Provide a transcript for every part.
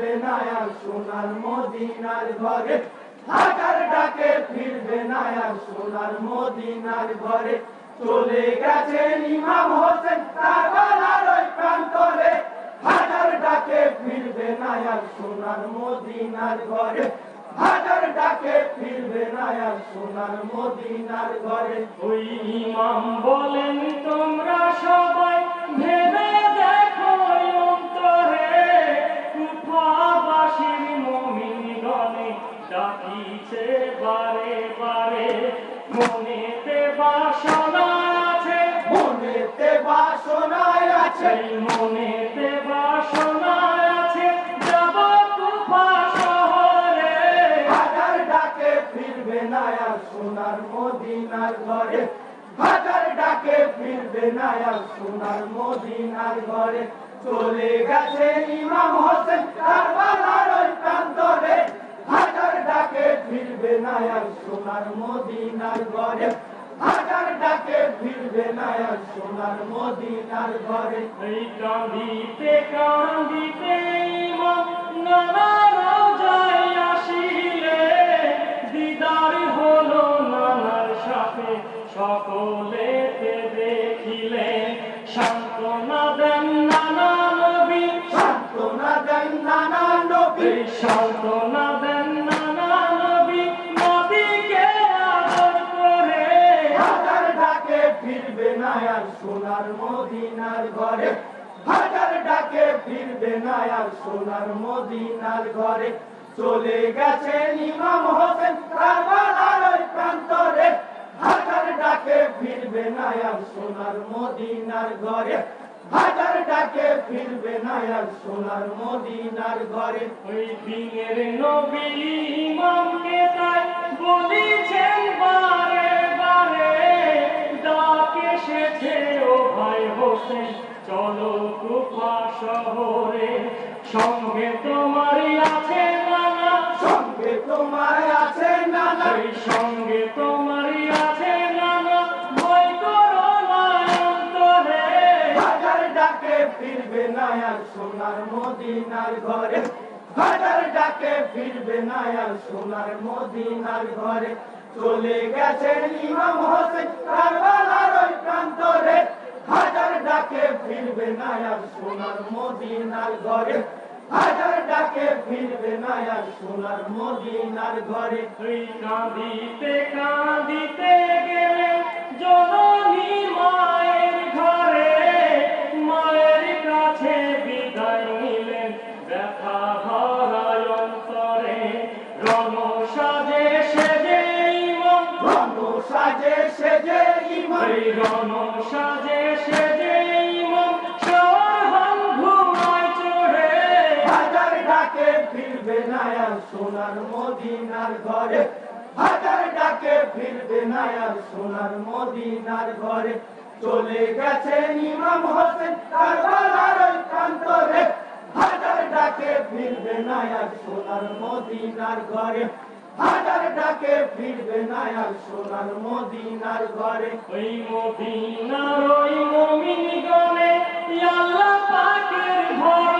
ফিরবে না সোনার মদিনার ঘরে হাজার ডাকে ফিরবে না সোনার মদিনার ঘরে। চলে গেছেন ইমাম হোসেন কারবালার ওই প্রান্তরে হাজার ডাকে ফিরবে না আর সোনার মদিনার ঘরে। হাজার ডাকে ফিরবে না সোনার মদিনার ঘরে। ওই ইমাম বলেন, তোমরা সবাই ভেবে ডাকিছে বারে বারে মনেতে বাসনা আছে। মনেতে বাসনায় আছে। মনেতে বাসনা আছে যাব কুফা শহরে। হাজার ডাকে ফিরবে না আর সোনার মদিনার ঘরে। হাজার ডাকে ফিরবে না আর সোনার মদিনার ঘরে। চলে গেছে ইমাম হোসেন কারবালার ওই প্রান্তরে। ডাকে ফিরবে না সোনার মদিনার ঘরে। হাজার ডাকে ফিরবে না আর সোনার মদিনার ঘরে। এই কান্দিতে হাজার ফিরবে না আর সোনার মদিনার ঘরে। চলে গেছেন ইমাম হোসেন কারবালার ওই প্রান্তরে। হাজার ডাকে ফিরবে না আর সোনার মদিনার ঘরে। হাজার ডাকে ফিরবে না আর সোনার মদিনার ঘরে। ওই দিনের নবী ইমামকে তাই বলিছেন, বারে বারে ডাক এসেছে, ও ভাই হোসেন। চলো কুফা শহরে সঙ্গে তোমারই আছে নানা সঙ্গে তোমার আছে নানা। সঙ্গে তোমারই আছে নানা ভয় করো না অন্তরে হাজার ডাকে ফিরবে না আর সোনার মদিনার ঘরে। হাজার ডাকে ফিরবে না আর সোনার মদিনার ঘরে। চলে গেছেন ইমাম হোসেন কারবালার ওই প্রান্তরে। হাজার ডাকে ফিরবে না আর সোনার মদিনার ঘরে। হাজার ডাকে ফিরবে না আর সোনার মদিনার ঘরে। কাঁদিতে কাঁদিতে গেলে জননী মায়ের ঘরে। মায়ের কাছে বিদায় নিলেন ব্যথা অন্তরে। রণ সাজে সেজে ইমাম রণ সাজে সেজে ওই রণ সোনার মদিনার ঘরে, হাজার ডাকে ফিরবে না আর সোনার মদিনার ঘরে। চলে গেছেন ইমাম হোসেন কারবালার প্রান্তরে, হাজার ডাকে ফিরবে না আর সোনার মদিনার ঘরে। হাজার ডাকে ফিরবে না আর সোনার মদিনার ঘরে। ওই মদিনার ওই মুমিন গনে আল্লাহ পাকের ভরসায়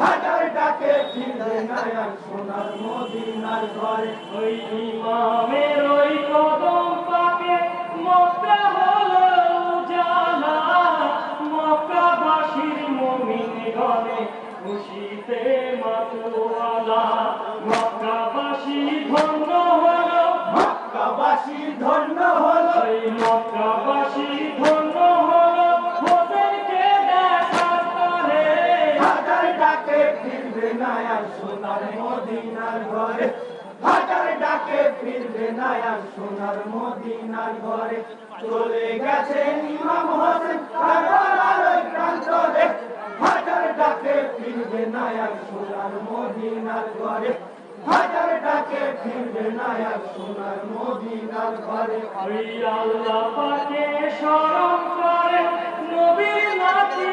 হাজার ডাকে ফিরবে না আর সোনার মদিনার ঘরে। ওই ইমামের ওই কদম পাকে মক্কা হলো উজালা। মক্কাবাসীর মুমিন গণে খুশিতে মাতুয়ালা। মক্কাবাসী ধন্য হলো। মক্কাবাসী ধন্য চলে ইমাম হোসেন কারবালার ওই প্রান্তরে হাজার ডাকে ফিরবে না আর সোনার মদিনার ঘরে হাজার ডাকে ফিরবে না আর সোনার মদিনার ঘরে আল্লাহ, পাকে শরণ করে নবীর নাতি।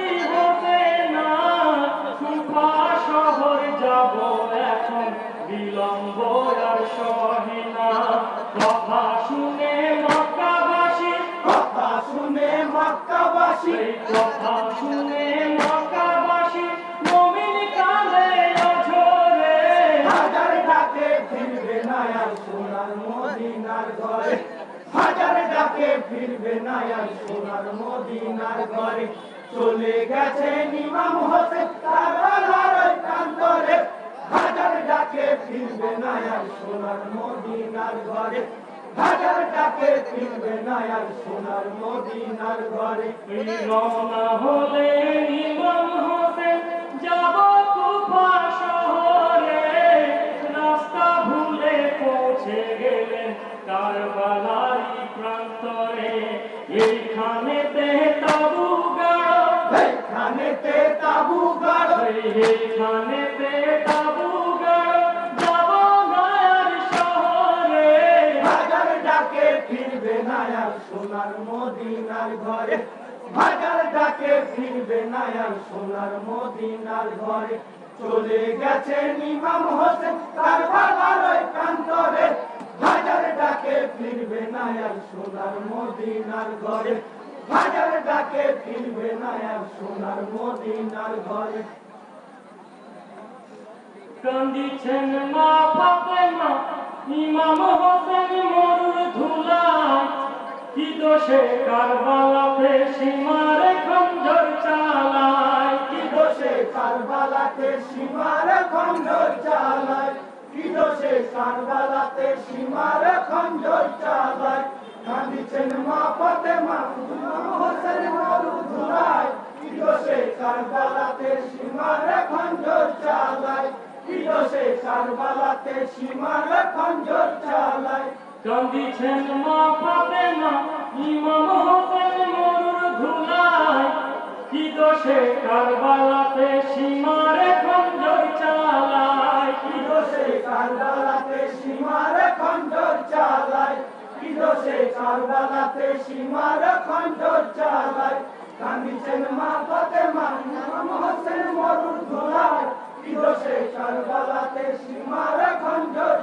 সোনার মদিনার ঘরে চলে গেছে ইমাম হোসেন কারবালার ওই প্রান্তরে। হাজার ডাকে ফিরবে না আর সোনার মদিনার ঘরে। হাজার ডাকে ফিরবে না আর সোনার মদিনার ঘরে। রওনা হলে ইমাম হোসেন যাব কুফা শহরে। রাস্তা ভুলে পৌঁছে গেলেন কারবালার প্রান্তরে। এইখানেতে তাবু গাড়ো। এইখানেতে তাবু গাড়ো। এইখানেতে তাবু গাড়ো। যাব গায়ের শহরে। হাজার ডাকে ফিরবে না সোনার মদিনার ঘরে। হাজার ডাকে ফিরবে না আর সোনার মদিনার ঘরে। চলে গেছে ইমাম হোসেন কারবালার হাজার ডাকে ফিরবে না আর সোনার মদিনার ঘরে। হাজার ডাকে ফিরবে না আর সোনার মদিনার ঘরে। কান্দিছেন মা ফাতেমা ইমাম হোসেন মরুর ধুলায়। কি দোষে কারবালাতে সীমার খঞ্জর চালায়। কি দোষে কারবালাতে সীমার খঞ্জর চালায়। কি দোষে কারবালাতে সীমার চালায় কাঁদিছেন মা ফাতেমা ইমাম হোসেন মরু ধুলায়। দোষে কারবালাতে সীমার দোষে কারবালাতে সীমার খঞ্জর চালায় কান্দিছেন মা ইমাম হোসেন কারবালাতে সীমার খঞ্জর চালায় কি দোষে কারবালাতে সীমার খঞ্জর চালায়। কি দোষে কারবালাতে সীমার খঞ্জর চালায়। কান্দিছেন মা ফাতেমা ইমাম হোসেন মরুর ধুলায়। কি দোষে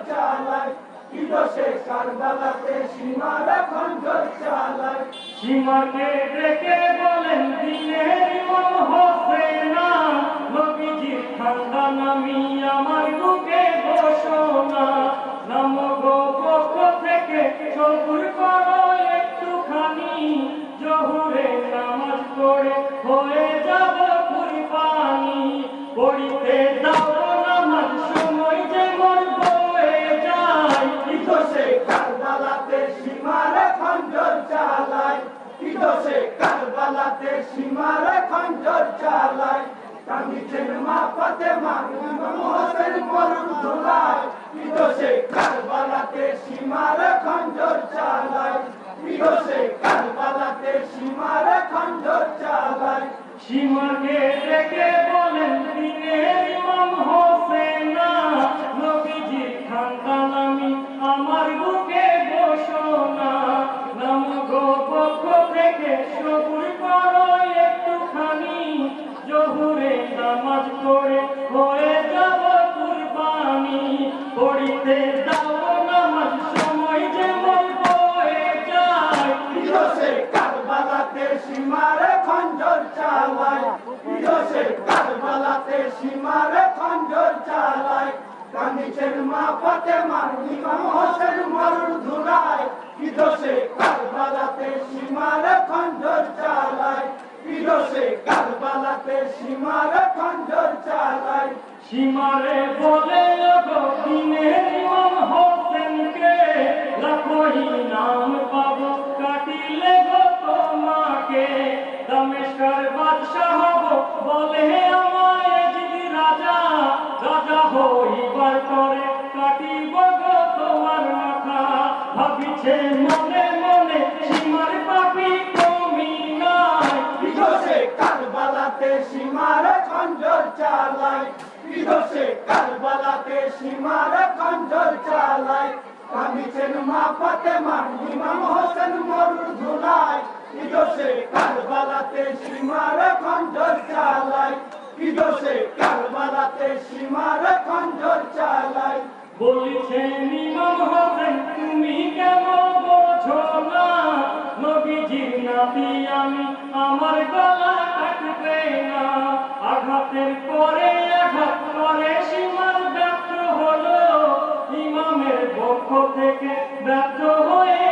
চালায়। কি দোষে কারবালাতে সীমার খঞ্জর চালায় সীমাকে ডেকে বলেন, দিনের ইমাম হোসেনা নবীজির খানদান আমি আমার বুকে ঘোষণা মা ফাতেমা ইমাম হোসেন মরুন ধুলায় কি দোষে কারবালাতে সীমার খঞ্জর চালায় কি দোষে কারবালাতে সীমার খঞ্জর চালায় সীমাকে ডেকে কারবালাতে সীমারে খঞ্জর চালায়। কান্দিছেন মা ফাতেমা, ইমাম হোসেন মরুর ধুলায়। বিদোষে কারবালাতে সীমারে খঞ্জর চালায়? বিদোষে কারবালাতে সীমারে খঞ্জর চালায়? সীমারে বলে গো দিনের ইমাম হোসেনকে লাখোই নাম পাবো, কাটিলে গো তোমাকে। দমেশকর বাদশাহ বলে আমায় যদি রাজা রাজা হইবার পরে কাটিব তোমার মাথা। ভাবিছে মনে মনে, সীমার পাপি কমি নাই। বিদোষে কারবালাতে সীমার খঞ্জর চালায় বিদোষে কারবালাতে সীমার খঞ্জর চালায় কামিছেন মা ফাতেমা ইমাম হোসেন মরুর ধুলায় বিদোষে কারবালাতে সীমার খঞ্জর চালায় বিদোষে কারবালাতে সীমার খঞ্জর চালায় বলছেন ইমাম হোসেন তুমি কেন বোঝো না? নবীজির নাতি আমি, আমার গলা কাটবে না। আঘাতের পরে আঘাত করে সীমার ব্যর্থ হলো। ইমামের পক্ষ থেকে ব্যর্থ হয়ে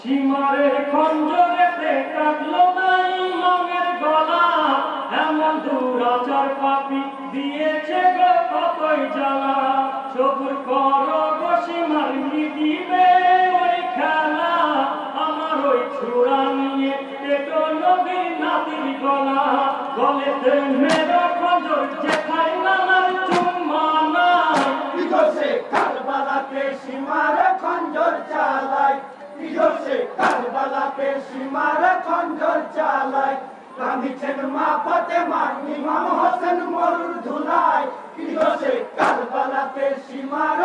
সীমারের খঞ্জরেতে কাটলো নাই মনের গলা। এমন দুরাচার পাপি দিয়েছে গো কতই জ্বালা। সবুর কর গো সীমার দিবে ওই খেলা। আমার ওই ছুড়া নিয়ে পেটো নদীর নাতির গলা। গলেতে মেরো খঞ্জর যেখাই নানার খঞ্জর কারবালাতে সীমার খঞ্জর চালায়। কাঁদিছেন মা ফাতেমা, ইমাম হোসেন মরুর ধুলায়। বিদোষে কারবালাতে সীমার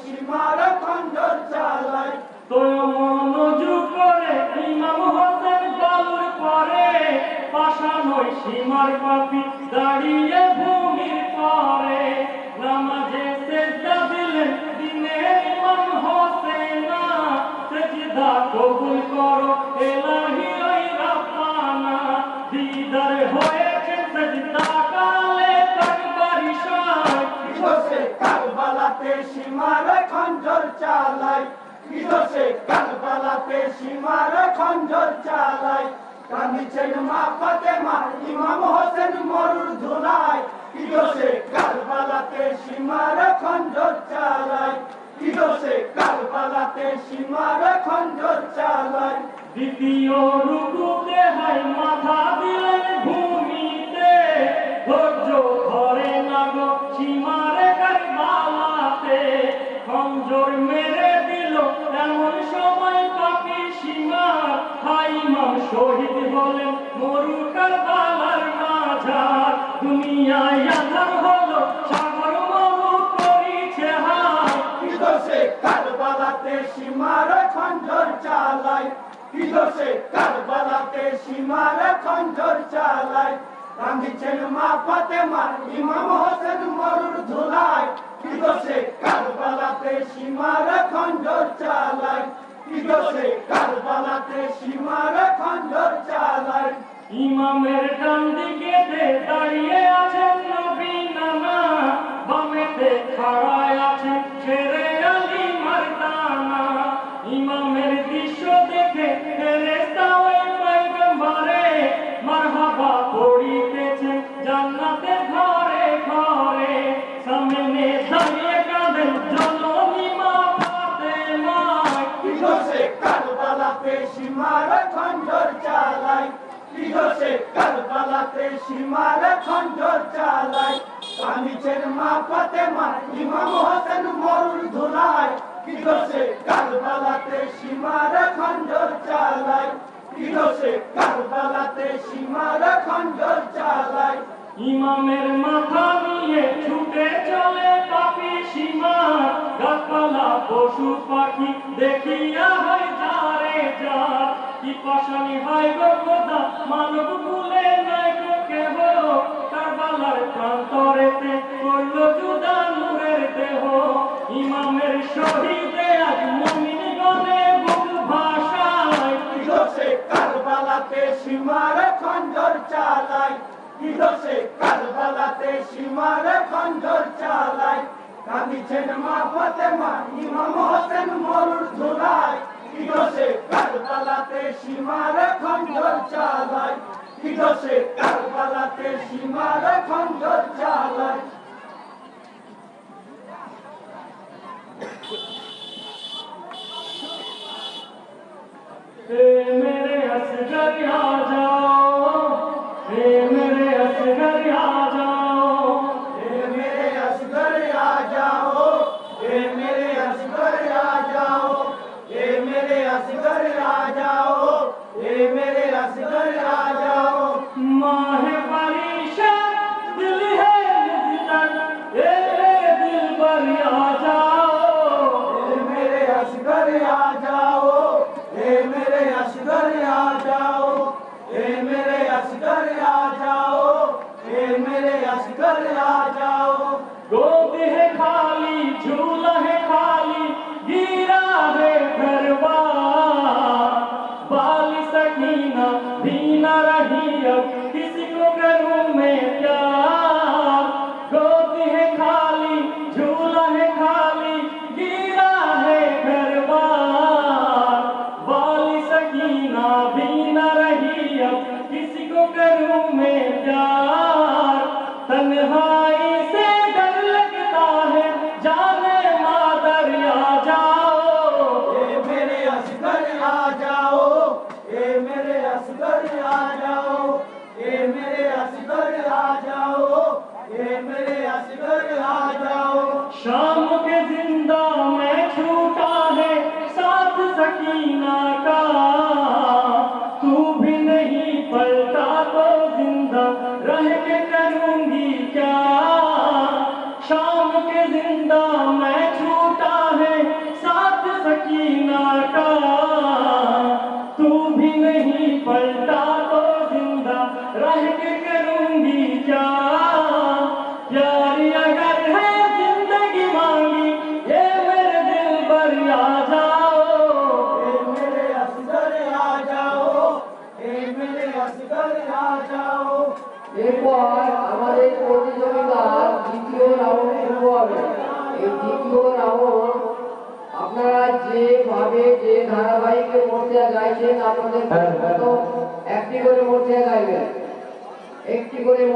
সীমার খঞ্জর চালায়। দাঁড়িয়ে ভূমির পরে। নামাজে সেজদা সেজদা কবুল করো এলাহি খঞ্জর মেরে দিল, এমন সময় পাপি সীমা হাই ইমাম শহীদ হলেন মরু কারবালার মাঝার। দুনিয়ায় আধার হলো সাগর মরু করিছে হায় বিদোষে কারবালাতে সীমার খঞ্জর চালায় বিদোষে কারবালাতে সীমার খঞ্জর চালায় কান্দিছেন মা ফাতেমা ইমাম হোসেন মরুর ধুলায়। বিদোষে কারবালাতে সীমার খঞ্জর চালায় দিগসে কারবালাতে সীমার খঞ্জর চালায় ইমামের ডান দিকে দাঁড়িয়ে আছেন নবী নানা, বামেতে খাড়ায় আছেন ছেড়ে কারবালাতে সীমার খঞ্জর চালায় কামিছেন মা ইমামের মাথা নিয়ে ছুটে চলে পাপি সীমা। গাছপালা, পশু পাখি দেখিয়া হয় যার কি পাশানি হাই গো খোদা মানব কুলে নাই গো কেহ কারবালার প্রান্তরেতে করল জুদা নূরের খঞ্জর চালায় কাঁদিছেন মা ফতেমা, ইমাম হোসেন মরুর ধুলায়। ইদোসে কারবালাতে সীমার খঞ্জর চালায় ইদোসে কারবালাতে সীমার খঞ্জর চালায় मेरे असगर आ जाओ हे मेरे असगर Glória Adonai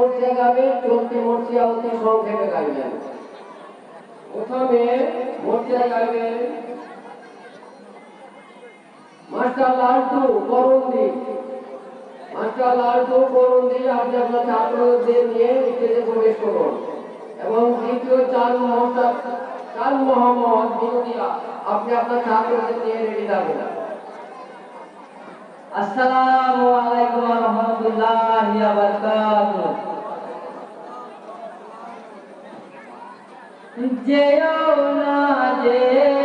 মরছে গাবে চলতে মরছে আওতে সংক্ষেপে গাইবেন প্রথমে মরছে গাইবেন মাস্টার লালটু করুন্দি মাস্টার লালটু করুন্দি আপনি আপনার ছাত্রদের নিয়ে স্টেজে প্রবেশ করুন এবং দ্বিতীয় চার মোহাম্মদ চার মোহাম্মদ বিনোদিয়া আপনি আপনার ছাত্রদের নিয়ে রেডি থাকবেন আসসালামু আলাইকুম ওয়া রাহমাতুল্লাহি ওয়া বারাকাতুহু যেও না যেও